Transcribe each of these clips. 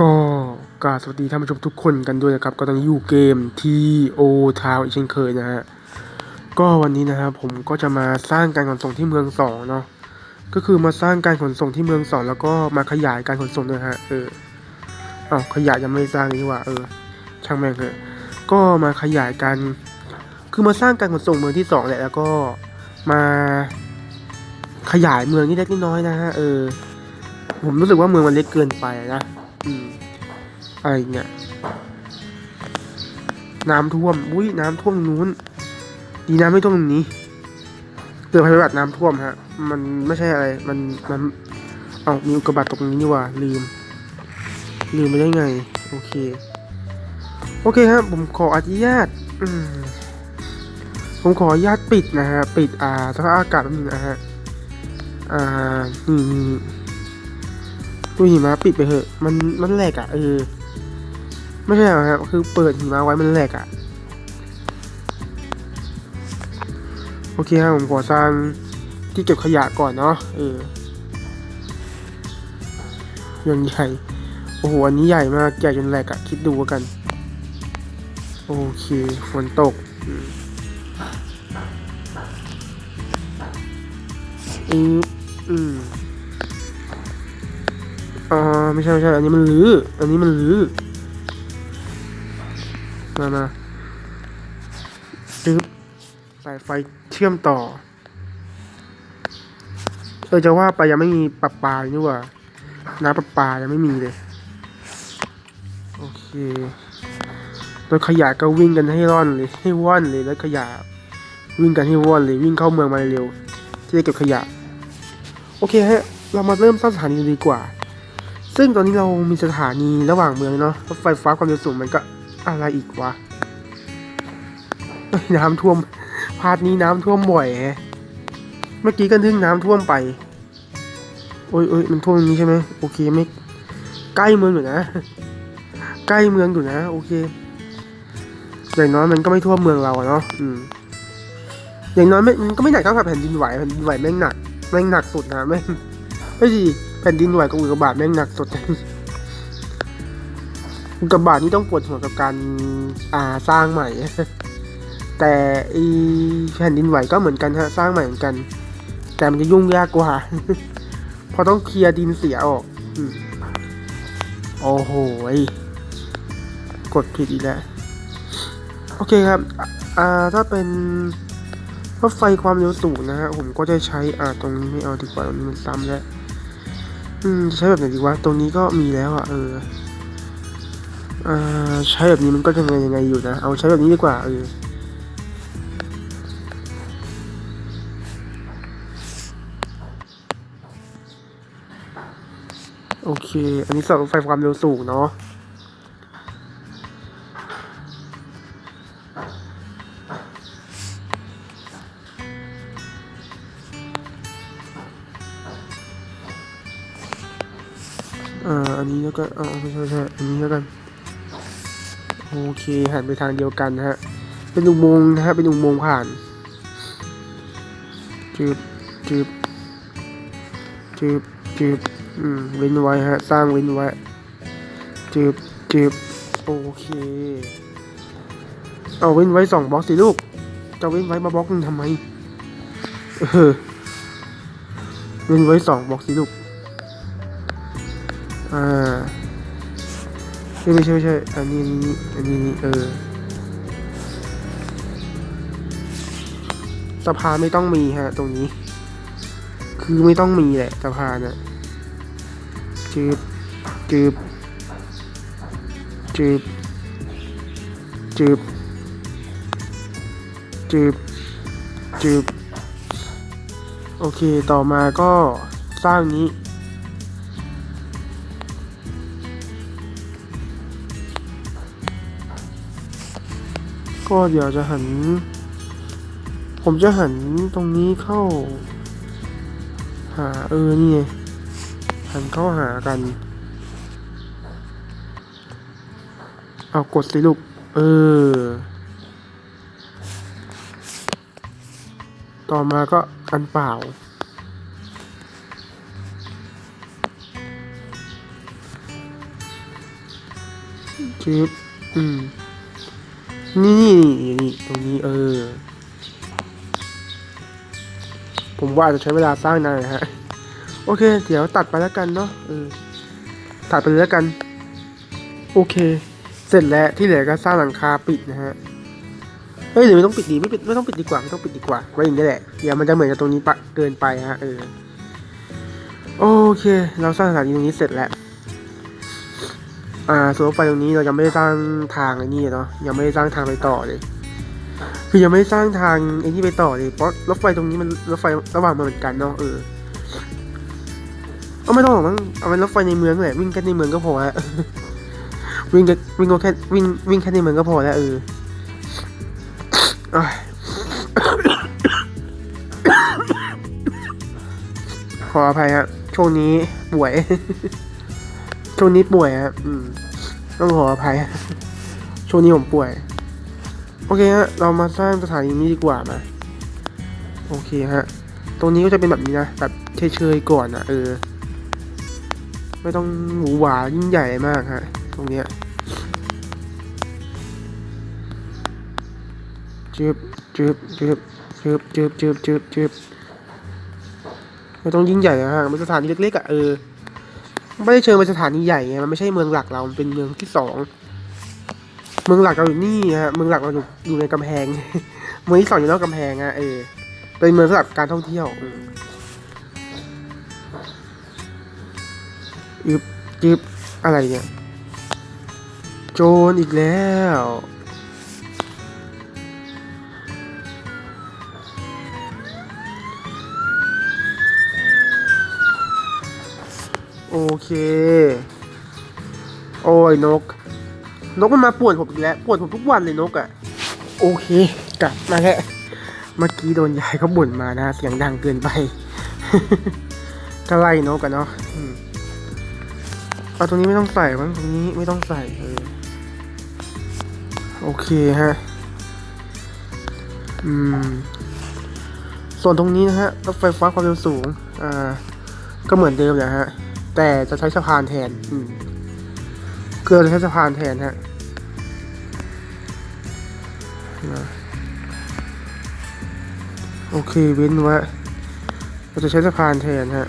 ก็กราบสวัสดีท่านผู้ชมทุกคนกันด้วยนะครับ ก็ต้องอยู่เกม T O t o w อีกเช่นเคยนะฮะก็วันนี้นะครับผมก็จะมาสร้างการขนส่งที่เมืองสองเนาะก็คือมาสร้างการขนส่งที่เมืองสองแล้วก็มาขยายการขนส่งด้วยฮะเออเอาขยายยังไม่สร้างนี่หว่าเออ ช่างแม่งเถอะก็มาขยายการคือมาสร้างการขนส่งเมืองที่สองแหละแล้วก็มาขยายเมืองนี่เล็กน้อยนะฮะเออผมรู้สึกว่าเมืองมันเล็กเกินไปนะ อืมอะไรเนี่ย น้ำท่วม อุ้ยน้ำท่วมนู้น ดีน้ำไม่ท่วมตรงนี้เกิดภัยพิบัติน้ำท่วมฮะ มันไม่ใช่อะไร มันมันเอามีอุกกาบาตตรงนี้นี่ว่าลืม ลืมไปได้ไง โอเค โอเคครับ ผมขออนุญาตผมขออนุญาตปิดนะฮะ ปิดอ่าสภาพอากาศแป๊บนึงนะฮะ อ่า นี่ ดูหิมะปิดไปเถอะ มันมันแหลกอะเออ ไม่ใช่หรอครับ คือเปิดหิมะไว้มันแหลกอะ โอเคครับผมขอสร้างที่เก็บขยะก่อนเนาะเออยังใหญ่ โอ้โห อันนี้ใหญ่มาก ใหญ่จนแหลกอะคิดดูกัน โอเคฝนตกอืมอืม อ่าไม่ใช่ไม่ใช่ อันนี้มันรื้อ อันนี้มันรื้อ มามาดึบสายไฟเชื่อมต่อ เออจะว่าไปยังไม่มีปรับปลาเลยนี่ว่า น้ำประปลายังไม่มีเลย โอเครถขยะก็วิ่งกันให้ร่อนเลย ให้ว่อนเลยรถขยะ วิ่งกันให้ว่อนเลย วิ่งเข้าเมืองมาเร็วที่จะเก็บขยะ โอเคฮะ เรามาเริ่มสร้างสถานีดีกว่า ซึ่งตอนนี้เรามีสถานีระหว่างเมืองเนาะรถไฟฟ้าความเร็วสูงมันก็อะไรอีกวะน้ำท่วมพาร์ทนี้น้ำท่วมบ่อยแฮเมื่อกี้ก็ทึ่งน้ำท่วมไปโอ้ยโอ้ยมันท่วมตรงนี้ใช่ไหมโอเคไม่ใกล้เมืองอยู่นะ ใกล้เมืองอยู่นะ โอเคอย่างน้อยมันก็ไม่ท่วมเมืองเราเนาะอืมอย่างน้อยม่มันก็ไม่หนักเท่ากับแผ่นดินไหวแผ่นดินไหวแม่งหนักแม่งหนักสุดนะแม่งไม่ดี แผ่นดินไหวกับอุกกาบาตแม่งหนักสุดอุกกาบาตนี่ต้องปวดหัวกับการอ่าสร้างใหม่ แต่อีแผ่นดินไหวก็เหมือนกันฮะสร้างใหม่เหมือนกัน แต่มันจะยุ่งยากกว่าเพราะต้องเคลียร์ดินเสียออกโอ้โหกดผิดอีกแล้วโอเคครับ อ่า ถ้าเป็นรถไฟความเร็วสูงนะฮะ ผมก็จะใช้ อ่า ตรงนี้ไม่เอาดีกว่าตรงนี้มันซ้ำแล้ว อืมใช้แบบไหนดีวะตรงนี้ก็มีแล้วอะเอออ่าใช้แบบนี้มันก็ยังไงยังไงอยู่นะ เอาใช้แบบนี้ดีกว่าเออโอเค อันนี้เสารถไฟความเร็วสูงเนาะ นี้แล้วก็อ๋อไม่ใช่ใช่อันนี้แล้วกันโอเคหันไปทางเดียวกันนะฮะเป็นอุโมงค์นะฮะเป็นอุโมงค์ผ่านจืบจืบจืบจืบอืมเว้นไว้ฮะสร้างเว้นไว้จืบจืบโอเคเอาเว้นไว้สองบล็อกสิลูกจะเว้นไว้มาบล็อกหนึงทำไมเออเว้นไว้สองบล็อกสิลูก อ่าไม่ใช่ไม่ใช่อันนี้อันนี้อันนี้เออสะพานไม่ต้องมีฮะ ตรงนี้ คือไม่ต้องมีแหละสะพานอะจืบจืบจืบจืบจืบจืบโอเคต่อมาก็สร้างนี้ ก็เดี๋ยวจะหัน ผมจะหันตรงนี้เข้า หาเออนี่ไงหันเข้าหากัน เอากดสิลูก เออ ต่อมาก็อันเปล่าจึบอืม นี่นี่นี่นี่ตรงนี้เออ ผมว่าจะใช้เวลาสร้างนานนะฮะ โอเค เดี๋ยวตัดไปแล้วกันเนาะเออตัดไปเลยแล้วกัน โอเค เสร็จแล้วที่เหลือก็สร้างหลังคาปิดนะฮะเฮ้ยหรือไม่ต้องปิดดีไม่ปิดไม่ต้องปิดดีกว่าไม่ต้องปิดดีกว่าไว้อย่างนี้แหละเดี๋ยวมันจะเหมือนกับตรงนี้ปะเกินไปฮะเออโอเค เราสร้างสถานีตรงนี้เสร็จแล้ว อ่าส่วนรถไฟตรงนี้เรายังไม่ได้สร้างทางไอ้นี่เนาะยังไม่ได้สร้างทางไปต่อเลย คือยังไม่ได้สร้างทางไอ้นี่ไปต่อเลยเพราะรถไฟตรงนี้มันรถไฟระหว่างมันเหมือนกันเนาะเออเอาไม่ต้องหรอกมั้งเอาเป็นรถไฟในเมืองแหละวิ่งแค่ในเมืองก็พอแล้ววิ่งวิ่งก็แค่วิ่งวิ่งแค่ในเมืองก็พอแล้วเออขออภัยฮะช่วงนี้ป่วย ช่วงนี้ป่วยครับอืมต้องขออภัย ช่วงนี้ผมป่วย โอเคฮะ เรามาสร้างสถานีนี้ดีกว่ามาโอเคฮะ ตรงนี้ก็จะเป็นแบบนี้นะ แบบเฉยๆก่อนนะเออ ไม่ต้องหรูหรายิ่งใหญ่มากฮะ ตรงเนี้ยจึบจึบจึบจึบจึบจึบจึบจึบไม่ต้องยิ่งใหญ่นะฮะ มันสถานีเล็กๆอะเออ ไม่ได้เชิงเป็นสถานีใหญ่ไงมันไม่ใช่เมืองหลักเรา มันเป็นเมืองที่สองเมืองหลักเราอยู่นี่ฮะเมืองหลักเราอยู่อยู่ในกำแพง เมืองที่สองอยู่นอกกำแพงอะเออเป็นเมืองสำหรับการท่องเที่ยวอึบจึบอะไรเนี่ย โจรอีกแล้ว โอเค โอ้ยนก นกมันมาป่วนผมอีกแล้วป่วนผมทุกวันเลยนกอะ่ะ โอเค กลับมาแล้ว เมื่อกี้โดนยายเขาบ่นมานะเสียงดังเกินไปก็ไล่นกกันเนาะอืมเอาตรงนี้ไม่ต้องใส่มั้งตรงนี้ไม่ต้องใส่เออโอเคฮะ อืม ส่วนตรงนี้นะฮะรถไฟฟ้าความเร็วสูง อ่า ก็เหมือนเดิมแหละฮะ แต่จะใช้สะพานแทนอืมเกลือจะใช้สะพานแทนฮะโอเคเว้นไว้เราจะใช้สะพานแทนฮะ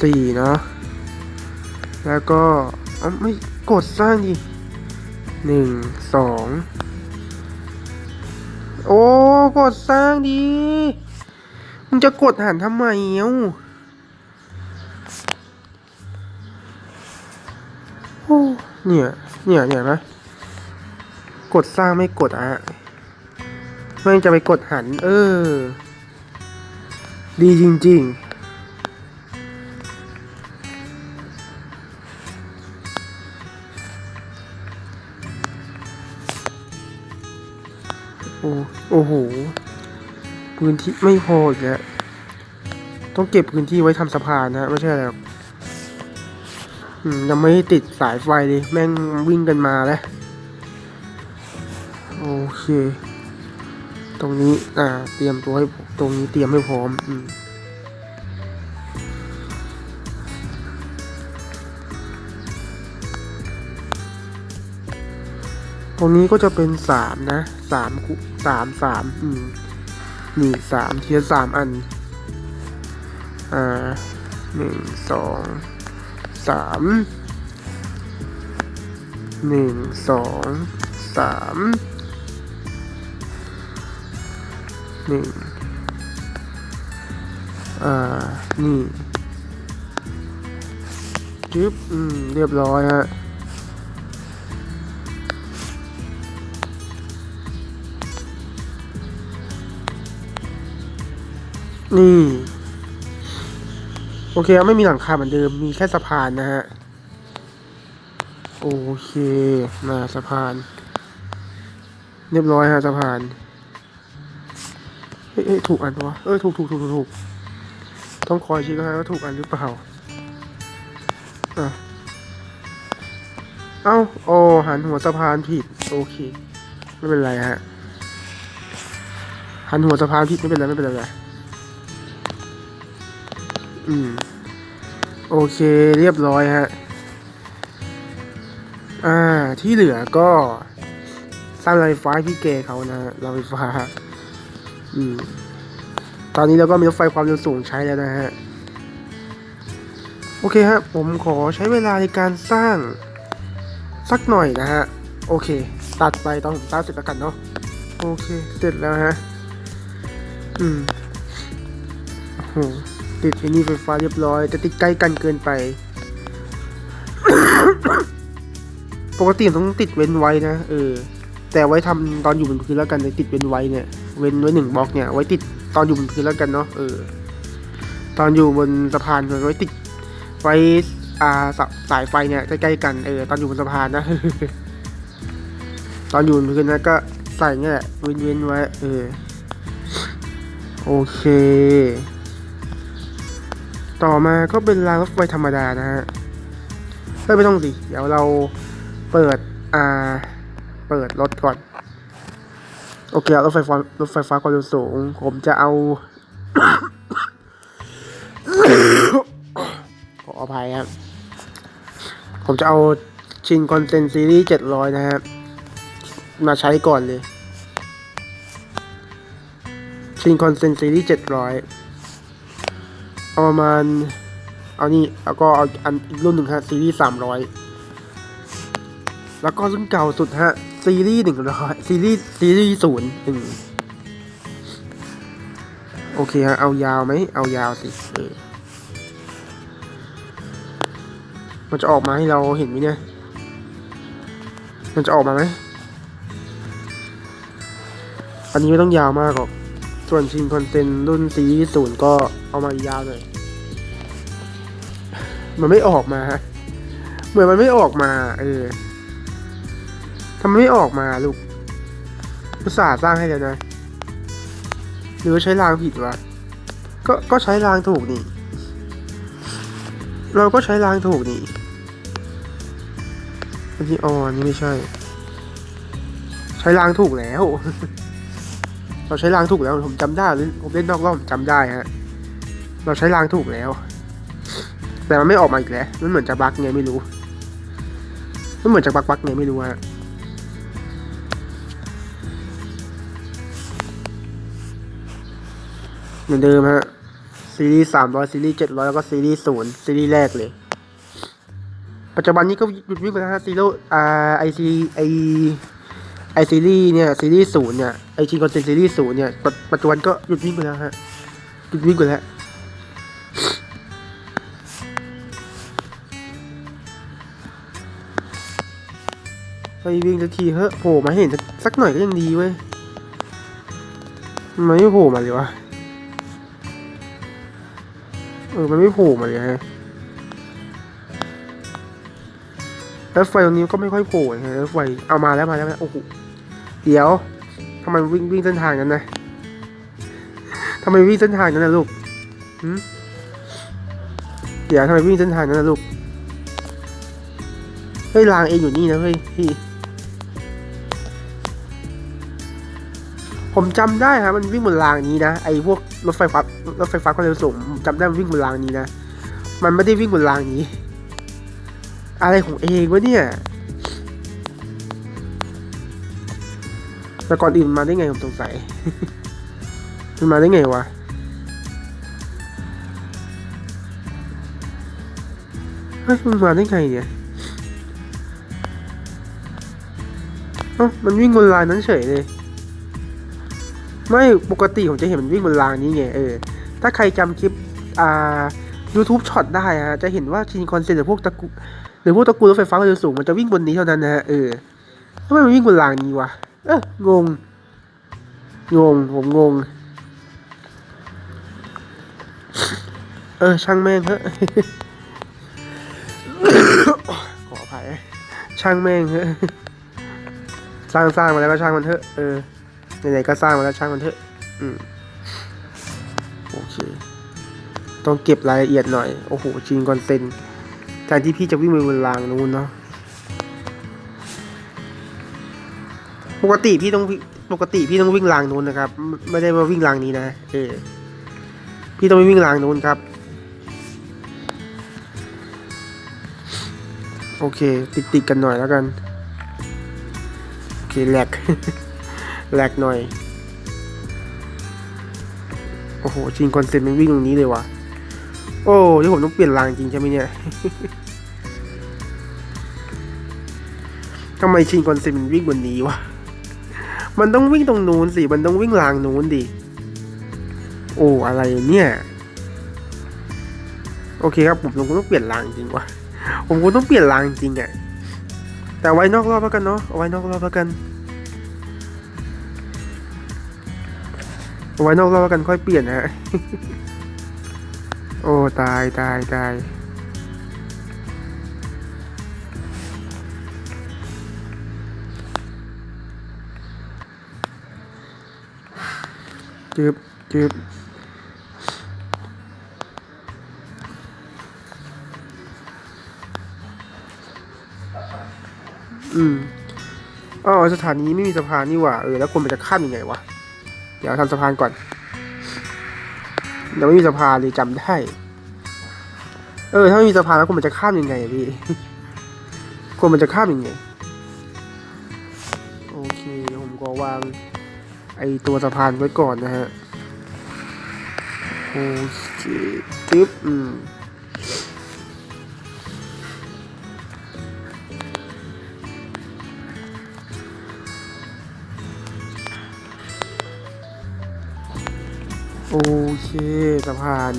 สี่เนาะแล้วก็เอาไม่กดสร้างดิหนึ่งสองโอ้ กดสร้างดี มึงจะกดหันทำไมเอ้าโอ้เนี่ย เนี่ยเนี่ยนะ กดสร้างไม่กดอะไม่งจะไปกดหัน เออ ดีจริง ๆโอ้โห พื้นที่ไม่พออีกแล้วต้องเก็บพื้นที่ไว้ทำสะพานนะไม่ใช่อะไรหรอกอืมยังไม่ติดสายไฟเลยแม่งวิ่งกันมาแล้วโอเค ตรงนี้อ่า เตรียมตัวให้ตรงนี้เตรียมให้พร้อมอืมตรงนี้ก็จะเป็นสามนะสามสามสามอืม นี่สามเทียร์สามอัน อ่าหนึ่งสองสามหนึ่งสองสามหนึ่งอ่านี่จึ๊บอืมเรียบร้อยฮะ นี่ โอเคไม่มีหลังคาเหมือนเดิม มีแค่สะพานนะฮะ โอเคมาสะพาน เรียบร้อยฮะสะพาน เฮ้ยถูกอันปะวะเออถูกถูกถูกถูกต้องคอยช็คนะว่าถูกอันหรือเปล่าอะเอ้าโอ้หันหัวสะพานผิด โอเค ไม่เป็นไรฮะ หันหัวสะพานผิดไม่เป็นไรไม่เป็นไร อืม โอเคเรียบร้อยฮะ อ่า ที่เหลือก็สร้างรถไฟฟ้าพี่เกเขานะรถไฟฟ้า อืม ตอนนี้เราก็มีรถไฟความเร็วสูงใช้แล้วนะฮะ โอเคฮะ ผมขอใช้เวลาในการสร้าง สักหน่อยนะฮะ โอเค ตัดไปตอนผมสร้างเสร็จแล้วกันเนาะ โอเค เสร็จแล้วฮะ อืมโอ้ ติดไอ้นี่ไฟฟ้าเรียบร้อยแต่ติดใกล้กันเกินไป ปกติต้องติดเว้นไว้นะเออ แต่ไว้ทำตอนอยู่บนพื้นแล้วกันติดเว้นไว้เนี่ย เว้นไว้หนึ่งบล็อกเนี่ย ไว้ติดตอนอยู่บนพื้นแล้วกันเนาะเออ ตอนอยู่บนสะพานไว้ติด ไว้อ่าสสายไฟเนี่ยใกล้ๆกันเออตอนอยู่บนสะพานนะ ตอนอยู่บนพื้นนะก็ใส่เนี่ยแหละเว้นเว้นไว้ เออ โอเค ต่อมาก็เป็นรางรถไฟธรรมดานะฮะเฮ้ยไม่ต้องสิ เดี๋ยวเราเปิด อ่า เปิดรถก่อน โอเครถไฟฟ้ารถไฟฟ้าความเร็วสูง ผมจะเอา ขออภัยครับ ผมจะเอาชินคอนเซนซีรีส์700นะฮะ มาใช้ก่อนเลย ชินคอนเซนซีรีส์700 เอาประมาณ เอานี่แล้วก็เอาอันอีกรุ่นหนึ่งฮะซีรีส์สามร้อยแล้วก็รุ่นเก่าสุดฮะซีรีส์หนึ่งร้อยซีรีส์ซีรีส์ศูนย์หนึ่งโอเคฮะเอายาวไหมเอายาวสิเออมันจะออกมาให้เราเห็นไหมเนี่ย มันจะออกมาไหม อันนี้ไม่ต้องยาวมากหรอก ส่วนชินคอนเซนรุ่นซีรีส์ศูนย์ก็ เอามายาวหน่อย มันไม่ออกมาฮะเหมือนมันไม่ออกมา เออทำไมไม่ออกมาลูกอุตส่าห์สร้างให้แล้วนะ หรือว่าใช้รางผิดวะ ก็ ก็ใช้รางถูกนี่ เราก็ใช้รางถูกนี่อันนี้อ๋อนนี้ไม่ใช่ ใช้รางถูกแล้วเราใช้รางถูกแล้วผมจำได้ผมเล่นนอกรอบผมจำได้ฮะ เราใช้รางถูกแล้ว แต่มันไม่ออกมาอีกแล้ว มันเหมือนจะบั๊กไงไม่รู้ มันเหมือนจะบั๊กบั๊กไงไม่รู้ฮะเหมือนเดิมฮะ ซีรีส์สามร้อยซีรีส์เจ็ดร้อยแล้วก็ซีรีส์ศูนย์ซีรีส์แรกเลย ปัจจุบันนี้ก็หยุดวิ่งไปแล้วฮะซีโรีส์อ่าไอซีไอไอซีรีส์เนี่ยซีรีส์ศูนย์เนี่ยไอจีคอนเทนซีรีส์ศูนย์เนี่ยปัจจุบันก็หยุดวิ่งไปแล้วฮะหยุดวิ่งไปแล้ว ไปวิ่งสักทีเฮ้ยโผล่มาเห็นสักหน่อยก็ยังดีเว้ยไมันไม่โผล่มาเลยวะเออมันไม่โผล่มาเลยฮะแล้วไฟตรงนี้ก็ไม่ค่อยโผล่ไงแล้วไฟเอามาแล้วมาแล้วโอ้โหเดี๋ยวทำไมวิ่งวิ่งเส้นทางนั้นนะทำไมวิ่งเส้นทางนั้นนะลูกเดี๋ยวทำไมวิ่งเส้นทางนั้นนะลูกเฮ้ยรางเองอยู่นี่นะเฮ้ยพี่ ผมจำได้ครับมันวิ่งบนรางนี้นะไอ้พวกรถไฟฟ้ารถไฟฟ้าความเร็วสูงผมจำได้มันวิ่งบนรางนี้นะ มันไม่ได้วิ่งบนรางนี้ อะไรของเองวะเนี่ยแต่ก่อนอื่นมันมาได้ไงผมสงสัยมันมาได้ไงวะเฮ้ยมันมาได้ไงเนี่ยเอ้ามันวิ่งบนรางนั้นเฉยเลย ไม่ปกติผมจะเห็นมันวิ่งบนรางนี้ไงเออ ถ้าใครจำคลิปอ่า YouTube ช็อตได้ฮะจะเห็นว่าชินคอนเซนหรือพวกตะกุหรือพวกตะกูลรถไฟฟ้าความเร็วสูงมันจะวิ่งบนนี้เท่านั้นนะฮะเออทำไมมันวิ่งบนรางนี้วะเอองงงงผมงง เออช่างแม่งเถอะขออภัยช่างแม่งเถอะสร้างสร้างมาแล้วก็ช่างมันเถอะเออ ไหนๆก็สร้างมาแล้วช่างมันเถอะ อืม โอเค ต้องเก็บรายละเอียดหน่อย โอ้โหจริงคอนเซนแทนที่พี่จะวิ่งไปบนรางนู้นเนาะ ปกติพี่ต้องปกติพี่ต้องวิ่งรางนู้นนะครับ ไม่ได้ว่าวิ่งรางนี้นะ เออ พี่ต้องไปวิ่งรางนู้นครับ โอเค ติดติดๆกันหน่อยแล้วกัน โอเคแหลก แหลกหน่อย โอ้โหชินคอนเซ็ปต์มันวิ่งตรงนี้เลยวะโอ้ที่ผมต้องเปลี่ยนรางจริงใช่ไหมเนี่ยทำไมชินคอนเซ็ปต์มันวิ่งบนนี้วะ มันต้องวิ่งตรงนู้นสิ มันต้องวิ่งรางนู้นดิ โอ้อะไรเนี่ย โอเคครับผมคงต้องเปลี่ยนรางจริงวะผมคงต้องเปลี่ยนรางจริงอะแต่ไว้นอกรอบแล้วกันเนาะเอาไว้นอกรอบแล้วกัน ไว้นอกรอบแล้วกันค่อยเปลี่ยนนะฮะ โอ้ ตายตายตายจึบจึบอืมอ๋อสถานีไม่มีสะพานนี่หว่า เออ แล้วคนมันจะข้ามยังไงวะ เดี๋ยวทำสะพานก่อนเดี๋ยวไม่มีสะพานเลยจำได้ เออ ถ้าไม่มีสะพานแล้วคนมันจะข้ามยังไงพี่คนมันจะข้ามยังไง โอเคผมก็วาง ไอตัวสะพานไว้ก่อนนะฮะ โอเคจึ๊บอืม อเคสะพาน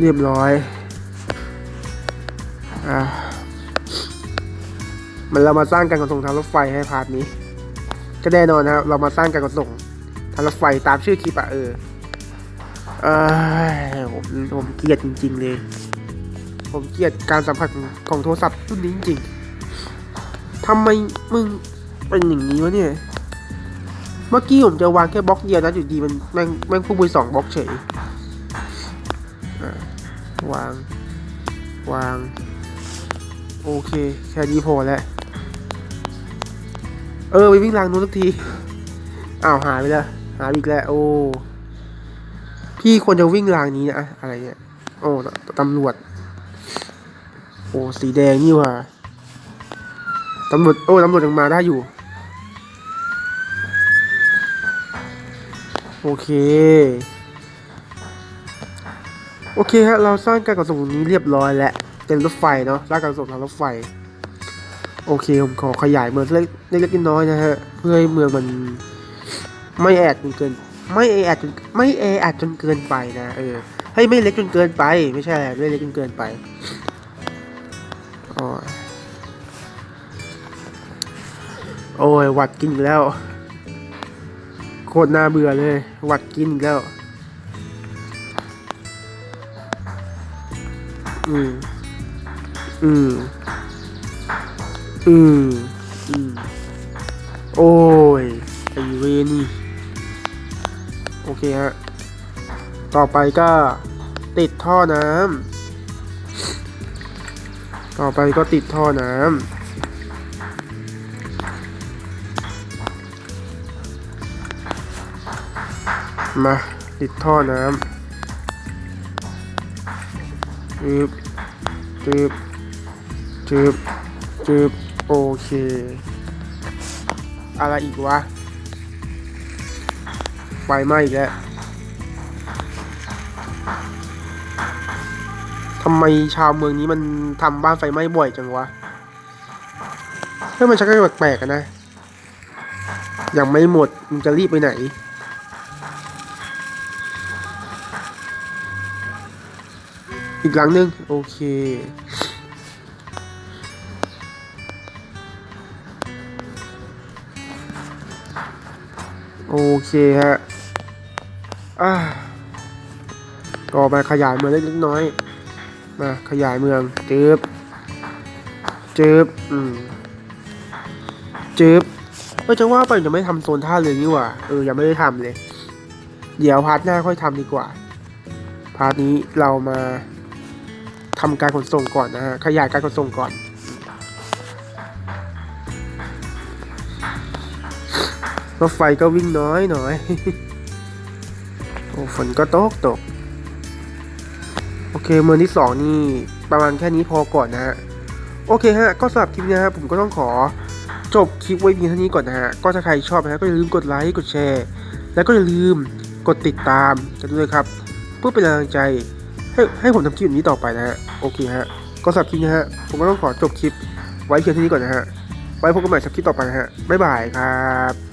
เรียบร้อย อะมันเรามาสร้างการขนส่งทางรถไฟให้พาร์ทนี้ ก็แน่นอนนะครับเรามาสร้างการขนส่งทางรถไฟตามชื่อคลิปอะเออเออผมผมเกลียดจริง ๆ เลย ผมเกลียดการสัมผัสของของโทรศัพท์รุ่นนี้จริงๆทำไมมึงเป็นอย่างนี้วะเนี่ย เมื่อกี้ผมจะวางแค่บล็อกเดียวนะอยู่ดีมันแม่งแม่งพุ่งไปสองบล็อกเฉยวาง วาง โอเค แค่นี้พอแล้ว เออไปวิ่งรางนู้นสักที อ้าวหายไปแล้ว หายอีกแล้ว โอ้ พี่ควรจะวิ่งรางนี้นะอะไรเนี่ย โอ้ตตำรวจ โอ้ สีแดงนี่ว่ะตำรวจ โอ้ตำรวจยังมาได้อยู่ โอเค โอเคฮะเราสร้างการขนส่งนี้เรียบร้อยแล้วเป็นรถไฟเนาะสร้างการขนส่งทางรถไฟ โอเคผมขอขยายเมืองเล็กเล็กๆน้อยๆนะฮะเพื่อให้เมืองมันไม่แออัดจนเกิน ไม่แออัดจนไม่แออัดจนเกินไปนะเออให้ไม่เล็กจนเกินไป ไม่ใช่ไรไม่เล็กจนเกินไปโอ้ยโอ้ยวัดกินแล้ว คตรน่าเบื่อเลยหวัดกินอีกแล้ว อืม อืม อืม อืม โอ้ยไอเวนี่ โอเคฮะ ต่อไปก็ติดท่อน้ำ ต่อไปก็ติดท่อน้ำ มาติดท่อน้ำจึบจึบจึบจึบโอเค อะไรอีกวะไฟไหม้อีกแล้วทำไมชาวเมืองนี้มันทำบ้านไฟไหม้บ่อยจังวะเฮ้ยมันชักจะแปลกๆอะนะ ยังไม่หมด มึงจะรีบไปไหน อีกหลังหนึ่งโอเคโอเคฮะอ่าต่อมาขยายเมืองเล็กๆน้อย มาขยายเมืองจืบจืบอืมจืบเออจะว่าไปจะไม่ทำโซนท่าเรือนี่หว่า เออ ยังไม่ได้ทำเลย เดี๋ยวพาร์ทหน้าค่อยทำดีกว่า พาร์ทนี้เรามา ทำการขนส่งก่อนนะฮะขยายการขนส่งก่อน รถไฟก็วิ่งน้อยหน่อยโอ้ฝนก็ตกตก โอเคเมืองที่สองนี่ประมาณแค่นี้พอก่อนนะฮะโอเคฮะ ก็สำหรับคลิปนี้ฮะผมก็ต้องขอจบคลิปไว้เพียงเท่านี้ก่อนนะฮะ ก็ถ้าใครชอบนะฮะก็อย่าลืมกดไลค์ กดแชร์ แล้วก็อย่าลืมกดติดตามกันด้วยครับ เพื่อเป็นกำลังใจ ให้ให้ผมทำคลิปนี้ต่อไปนะฮะโอเคฮะก็สับคลิปนะฮะผมก็ต้องขอจบคลิปไว้เพียงเท่านี้ก่อนนะฮะไว้พบกันใหม่สับคลิปต่อไปนะฮะบ๊ายบายครับ